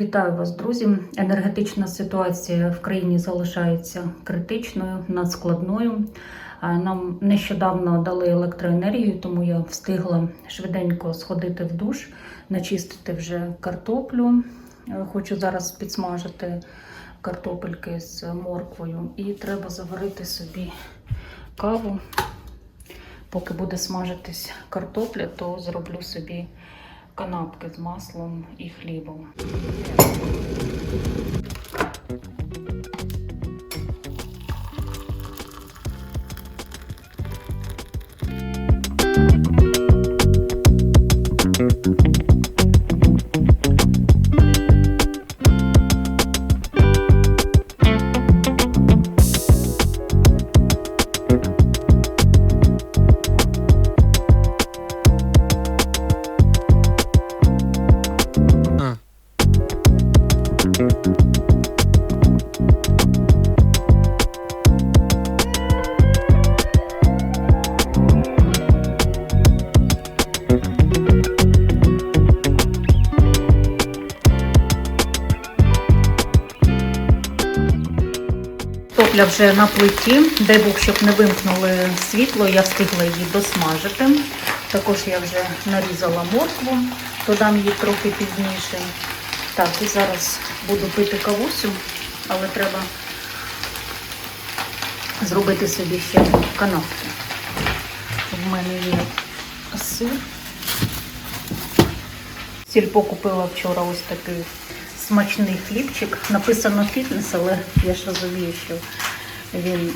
Вітаю вас, друзі. Енергетична ситуація в країні залишається критичною, надскладною. Нам нещодавно дали електроенергію, тому я встигла швиденько сходити в душ, начистити вже картоплю. Е, Хочу зараз підсмажити картопельки з морквою. І треба заварити собі каву. Поки буде смажитись картопля, то зроблю собі канапки з маслом і хлібом. Топля вже на плиті. Дай Бог, щоб не вимкнули світло, я встигла її досмажити. Також я вже нарізала моркву, додам її трохи пізніше. Так, і зараз буду пити кавусю, але треба зробити собі ще канапки. В мене є сир. Сільпо купила вчора ось такий смачний хлібчик. Написано фітнес, але я ж розумію, що він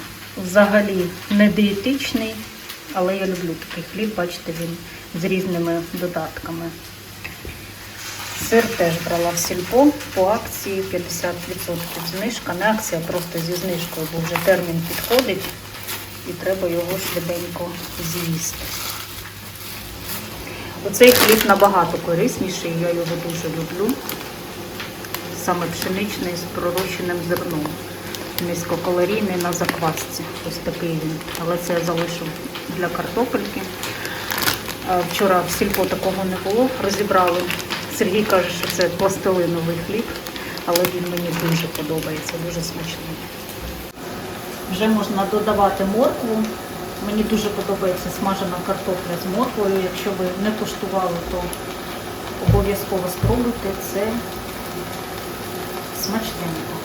взагалі не дієтичний, але я люблю такий хліб, бачите, він з різними додатками. Сир теж брала в сільпо по акції 50% знижка. Не акція, просто зі знижкою, бо вже термін підходить і треба його швиденько з'їсти. Оцей хліб набагато корисніший, я його дуже люблю. Саме пшеничний з пророщеним зерном. Низькокалорійний на заквасці. Ось такий він. Але це я залишу для картопельки. Вчора в сільпо такого не було. Розібрали. Сергій каже, що це пластилиновий хліб, але він мені дуже подобається, дуже смачний. Вже можна додавати моркву. Мені дуже подобається смажена картопля з морквою. Якщо ви не куштували, то обов'язково спробуйте. Це смачненько.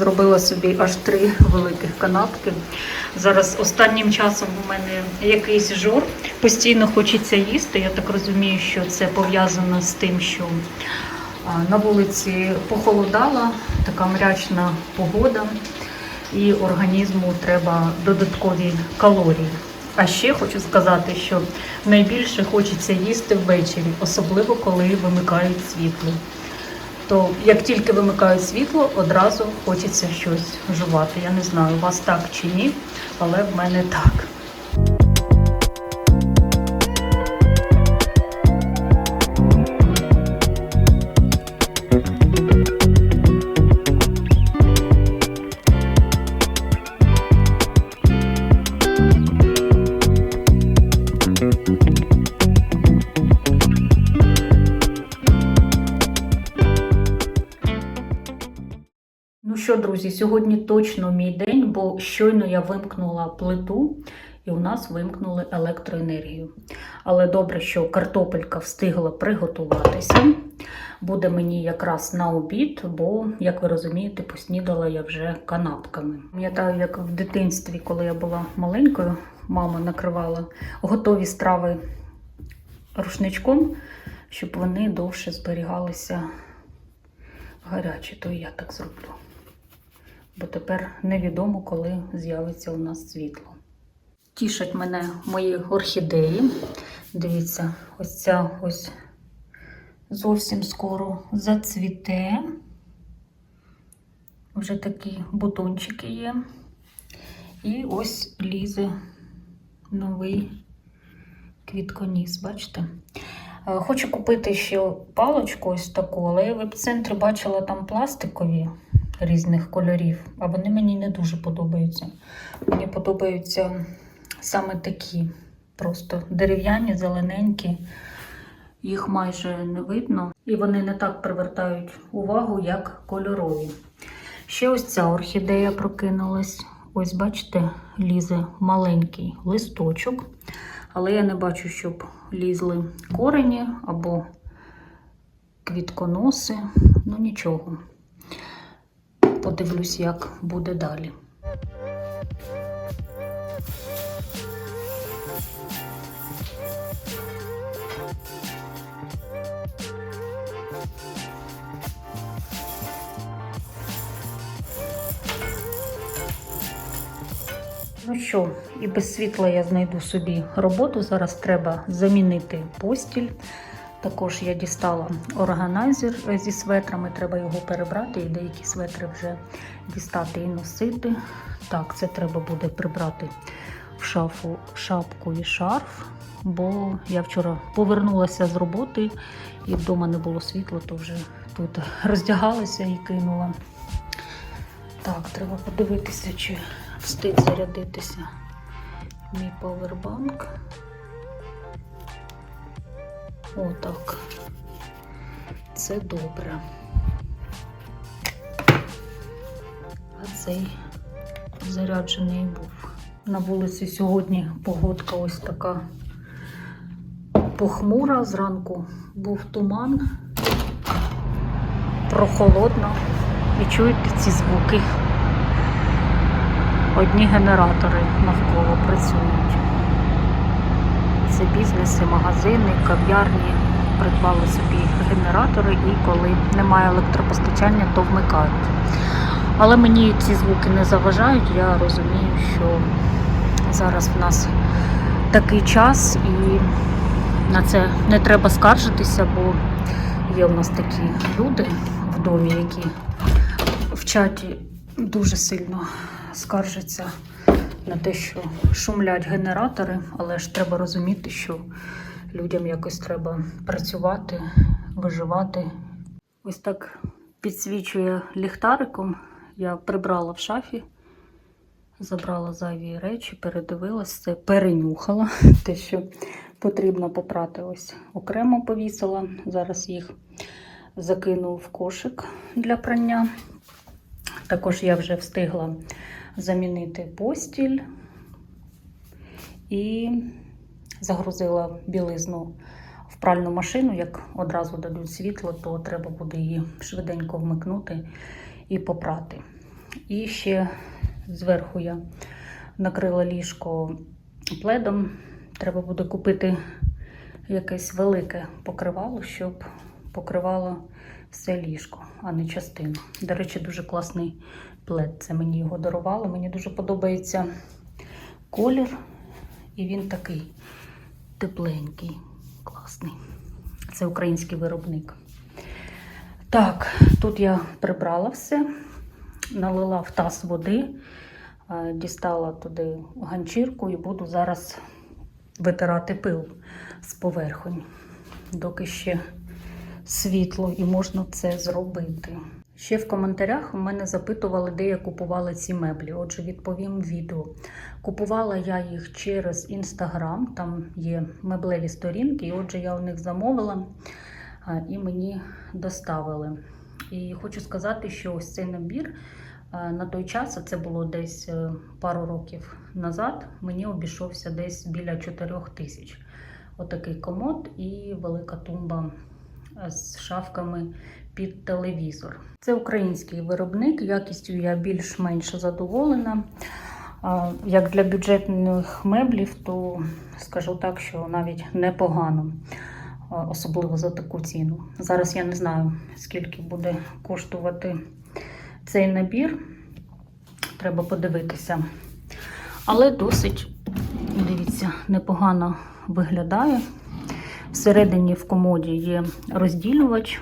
Зробила собі аж три великих канапки. Зараз останнім часом у мене якийсь жор. Постійно хочеться їсти. Я так розумію, що це пов'язано з тим, що на вулиці похолодала, така мрячна погода, і організму треба додаткові калорії. А ще хочу сказати, що найбільше хочеться їсти ввечері, особливо коли вимикають світло то як тільки вимикають світло, одразу хочеться щось жувати. Я не знаю, у вас так чи ні, але в мене так. Сьогодні точно мій день, бо щойно я вимкнула плиту і у нас вимкнули електроенергію. Але добре, що картопелька встигла приготуватися. Буде мені якраз на обід, бо, як ви розумієте, поснідала я вже канапками. Пам'ятаю, як в дитинстві, коли я була маленькою, мама накривала готові страви рушничком, щоб вони довше зберігалися гарячі, то я так зроблю бо тепер невідомо, коли з'явиться у нас світло. Тішать мене мої орхідеї. Дивіться, ось ця ось зовсім скоро зацвіте. Вже такі бутончики є. І ось лізе новий квітконіс, бачите? Е, Хочу купити ще паличку ось таку, але я в епіцентрі бачила там пластикові різних кольорів, а вони мені не дуже подобаються. Мені подобаються саме такі, просто дерев'яні, зелененькі. Їх майже не видно, і вони не так привертають увагу, як кольорові. Ще ось ця орхідея прокинулась. Ось, бачите, лізе маленький листочок, але я не бачу, щоб лізли корені або квітконоси. Ну нічого. Подивлюсь, як буде далі. Ну що, і без світла я знайду собі роботу. Зараз треба замінити постіль. Також я дістала органайзер зі светрами, треба його перебрати і деякі светри вже дістати і носити. Так, це треба буде прибрати в шафу шапку і шарф, бо я вчора повернулася з роботи і вдома не було світла, то вже тут роздягалася і кинула. Так, треба подивитися, чи встиг зарядитися мій павербанк. Отак. Це добре. А цей заряджений був. На вулиці сьогодні погодка ось така похмура. Зранку був туман, прохолодно. І чуєте ці звуки? Одні генератори навколо працюють. Це бізнеси, магазини, кав'ярні придбали собі генератори і коли немає електропостачання, то вмикають. Але мені ці звуки не заважають. Я розумію, що зараз в нас такий час і на це не треба скаржитися, бо є у нас такі люди в домі, які в чаті дуже сильно скаржаться на те, що шумлять генератори, але ж треба розуміти, що людям якось треба працювати, виживати. Ось так підсвічує ліхтариком. Я прибрала в шафі, забрала зайві речі, передивилась це, перенюхала те, що потрібно попрати. Ось окремо повісила. Зараз їх закину в кошик для прання. Також я вже встигла замінити постіль і загрузила білизну в пральну машину. Як одразу дадуть світло, то треба буде її швиденько вмикнути і попрати. І ще зверху я накрила ліжко пледом. Треба буде купити якесь велике покривало, щоб покривало все ліжко, а не частину. До речі, дуже класний плед. Це мені його дарували. Мені дуже подобається колір, і він такий тепленький, класний. Це український виробник. Так, тут я прибрала все, налила в таз води, е, дістала туди ганчірку і буду зараз витирати пил з поверхонь, доки ще світло і можна це зробити. Ще в коментарях мене запитували, де я купувала ці меблі. Отже, відповім відео. Купувала я їх через інстаграм, там є меблеві сторінки, і отже, я у них замовила і мені доставили. І хочу сказати, що ось цей набір на той час, а це було десь е, пару років назад, мені обійшовся десь біля 4 тисяч. Отакий комод і велика тумба з шафками під телевізор. Це український виробник, якістю я більш-менш задоволена. Як для бюджетних меблів, то скажу так, що навіть непогано, особливо за таку ціну. Зараз я не знаю, скільки буде коштувати цей набір. Треба подивитися. Але досить, дивіться, непогано виглядає. Всередині в комоді є розділювач.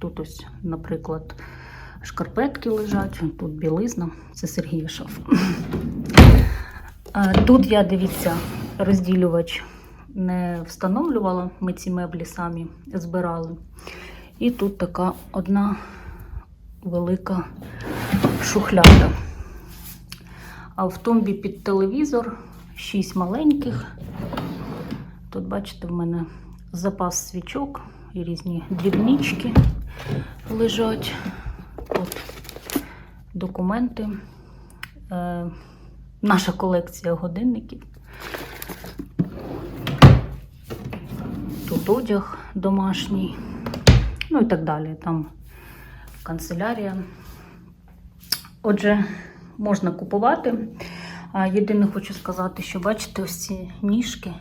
Тут ось, наприклад, шкарпетки лежать, тут білизна, це Сергія шаф. Тут я, дивіться, розділювач не встановлювала, ми ці меблі самі збирали. І тут така одна велика шухляда. А в тумбі під телевізор шість маленьких. Тут, бачите, в мене запас свічок і різні дрібнички лежать. От документи. Е, наша колекція годинників. Тут одяг домашній. Ну і так далі. Там канцелярія. Отже, можна купувати. Єдине хочу сказати, що бачите, ось ці ніжки,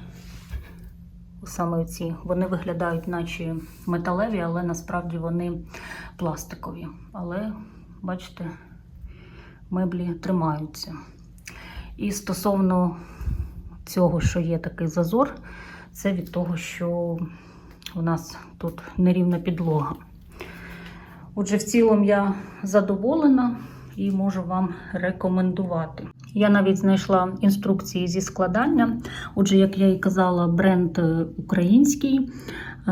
саме ці, вони виглядають, наче металеві, але насправді вони пластикові. Але, бачите, меблі тримаються. І стосовно цього, що є такий зазор, це від того, що у нас тут нерівна підлога. Отже, в цілому я задоволена і можу вам рекомендувати. Я навіть знайшла інструкції зі складання. Отже, як я і казала, бренд український,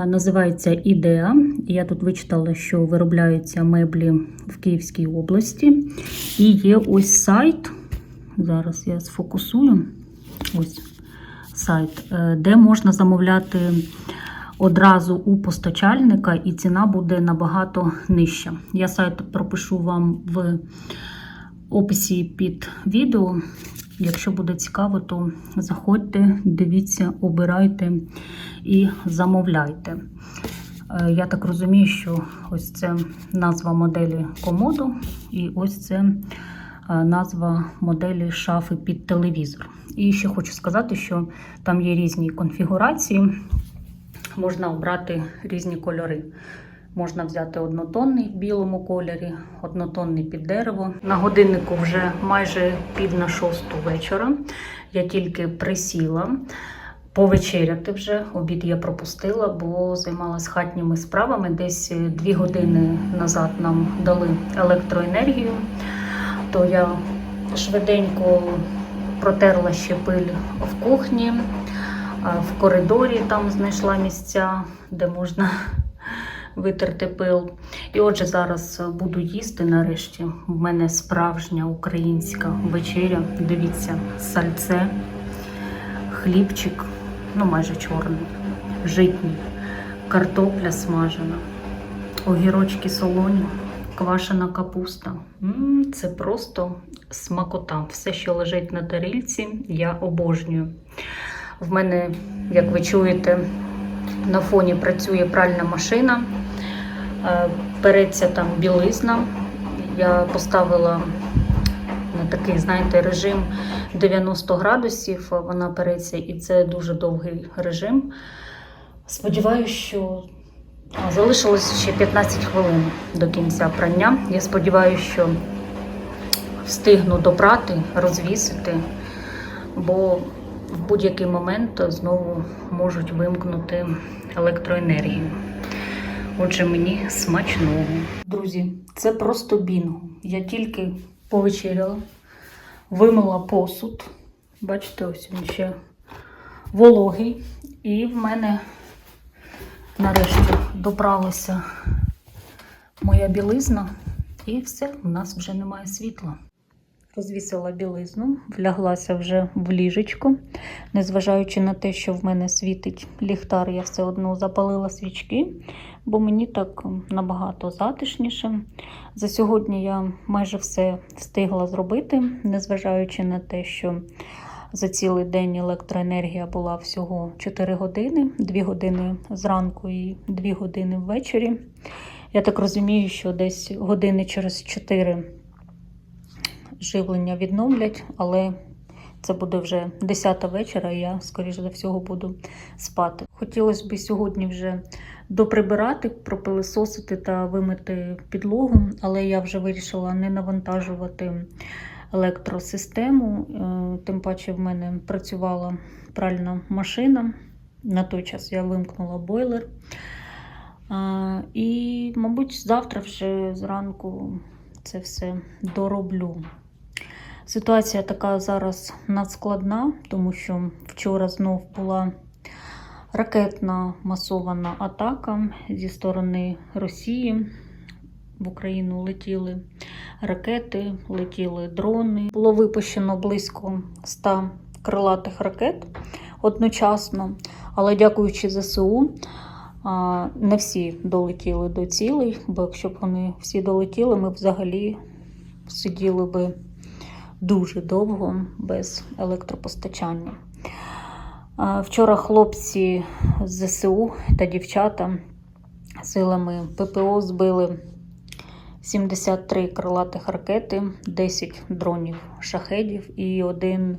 називається Ідеа. Я тут вичитала, що виробляються меблі в Київській області. І є ось сайт. Зараз я сфокусую. Ось сайт, е, де можна замовляти одразу у постачальника, і ціна буде набагато нижча. Я сайт пропишу вам в описі під відео. Якщо буде цікаво, то заходьте, дивіться, обирайте і замовляйте. Е, Я так розумію, що ось це назва моделі комоду, і ось це е, назва моделі шафи під телевізор. І ще хочу сказати, що там є різні конфігурації, можна обрати різні кольори. Можна взяти однотонний в білому кольорі, однотонний під дерево. На годиннику вже майже пів на шосту вечора. Я тільки присіла повечеряти вже. Обід я пропустила, бо займалась хатніми справами. Десь дві години назад нам дали електроенергію. То я швиденько протерла ще пиль в кухні, в коридорі там знайшла місця, де можна витерти пил. І отже, зараз буду їсти нарешті. У мене справжня українська вечеря. Дивіться, сальце, хлібчик, ну майже чорний, житній, картопля смажена, огірочки солоні, квашена капуста. Це просто смакота. Все, що лежить на тарільці, я обожнюю. В мене, як ви чуєте, на фоні працює пральна машина, Е, переться там білизна. Я поставила на такий, знаєте, режим 90 градусів, вона переться, і це дуже довгий режим. Сподіваюся, що залишилось ще 15 хвилин до кінця прання. Я сподіваюся, що встигну допрати, розвісити, бо в будь-який момент знову можуть вимкнути електроенергію. Отже, мені смачного. Друзі, це просто бінго. Я тільки повечеряла, вимила посуд. Бачите, ось він ще вологий. І в мене нарешті добралася моя білизна. І все, у нас вже немає світла. Розвісила білизну, вляглася вже в ліжечко. Незважаючи на те, що в мене світить ліхтар, я все одно запалила свічки, бо мені так набагато затишніше. За сьогодні я майже все встигла зробити, незважаючи на те, що за цілий день електроенергія була всього 4 години, 2 години зранку і 2 години ввечері. Я так розумію, що десь години через 4 живлення відновлять, але це буде вже 10 вечора, і я, скоріш за всього, буду спати. Хотілося б сьогодні вже доприбирати, пропилисосити та вимити підлогу, але я вже вирішила не навантажувати електросистему. Е, Тим паче в мене працювала пральна машина. На той час я вимкнула бойлер. І, мабуть, завтра вже зранку це все дороблю. Ситуація така зараз надскладна, тому що вчора знов була ракетна масована атака зі сторони Росії. В Україну летіли ракети, летіли дрони. Було випущено близько 100 крилатих ракет одночасно, але дякуючи ЗСУ, не всі долетіли до цілей, бо якщо б вони всі долетіли, ми б взагалі сиділи би дуже довго без електропостачання. Вчора хлопці з ЗСУ та дівчата силами ППО збили 73 крилатих ракети, 10 дронів шахедів і один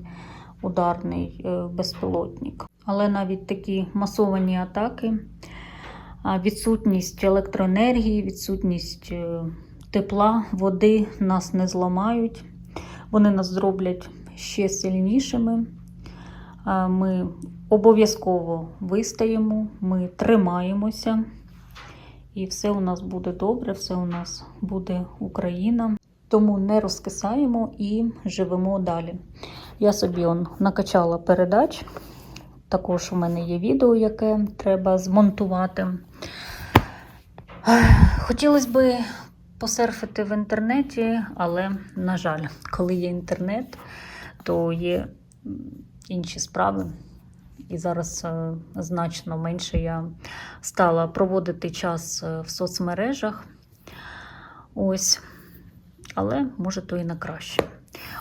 ударний е, безпілотник. Але навіть такі масовані атаки, відсутність електроенергії, відсутність е, тепла, води нас не зламають. Вони нас зроблять ще сильнішими. Ми обов'язково вистаємо, ми тримаємося. І все у нас буде добре, все у нас буде Україна. Тому не розкисаємо і живемо далі. Я собі он накачала передач. Також у мене є відео, яке треба змонтувати. Хотілося б посерфити в інтернеті, але, на жаль, коли є інтернет, то є інші справи. І зараз е, значно менше я стала проводити час е, в соцмережах. Ось. Але може то і на краще.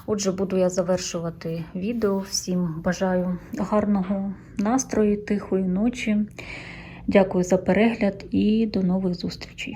Отже, буду я завершувати відео. Всім бажаю гарного настрою, тихої ночі. Дякую за перегляд і до нових зустрічей.